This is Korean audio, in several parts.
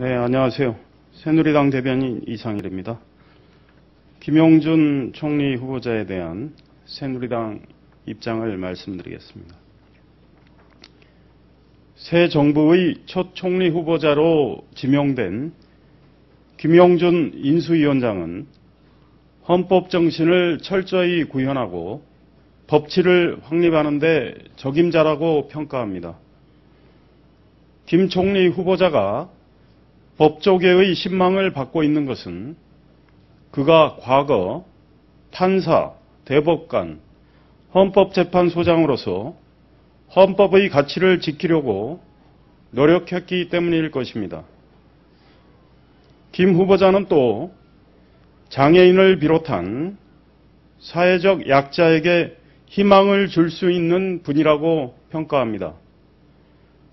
네, 안녕하세요. 새누리당 대변인 이상일입니다. 김용준 총리 후보자에 대한 새누리당 입장을 말씀드리겠습니다. 새 정부의 첫 총리 후보자로 지명된 김용준 인수위원장은 헌법 정신을 철저히 구현하고 법치를 확립하는 데 적임자라고 평가합니다. 김 총리 후보자가 법조계의 신망을 받고 있는 것은 그가 과거 판사, 대법관, 헌법재판소장으로서 헌법의 가치를 지키려고 노력했기 때문일 것입니다. 김 후보자는 또 장애인을 비롯한 사회적 약자에게 희망을 줄 수 있는 분이라고 평가합니다.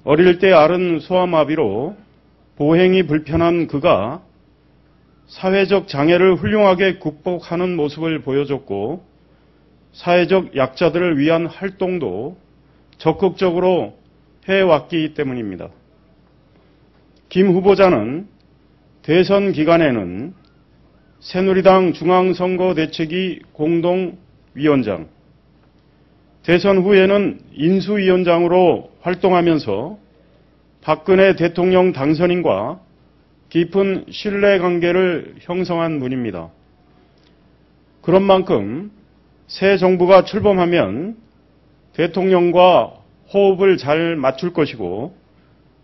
어릴 때 앓은 소아마비로 보행이 불편한 그가 사회적 장애를 훌륭하게 극복하는 모습을 보여줬고 사회적 약자들을 위한 활동도 적극적으로 해왔기 때문입니다. 김 후보자는 대선 기간에는 새누리당 중앙선거대책위 공동위원장, 대선 후에는 인수위원장으로 활동하면서 박근혜 대통령 당선인과 깊은 신뢰 관계를 형성한 분입니다. 그런 만큼 새 정부가 출범하면 대통령과 호흡을 잘 맞출 것이고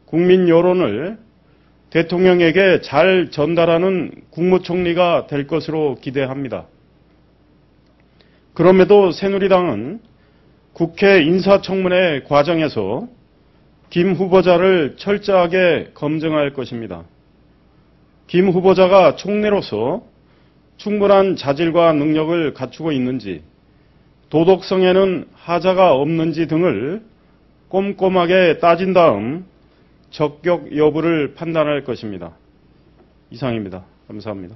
국민 여론을 대통령에게 잘 전달하는 국무총리가 될 것으로 기대합니다. 그럼에도 새누리당은 국회 인사청문회 과정에서 김 후보자를 철저하게 검증할 것입니다. 김 후보자가 총리로서 충분한 자질과 능력을 갖추고 있는지, 도덕성에는 하자가 없는지 등을 꼼꼼하게 따진 다음 적격 여부를 판단할 것입니다. 이상입니다. 감사합니다.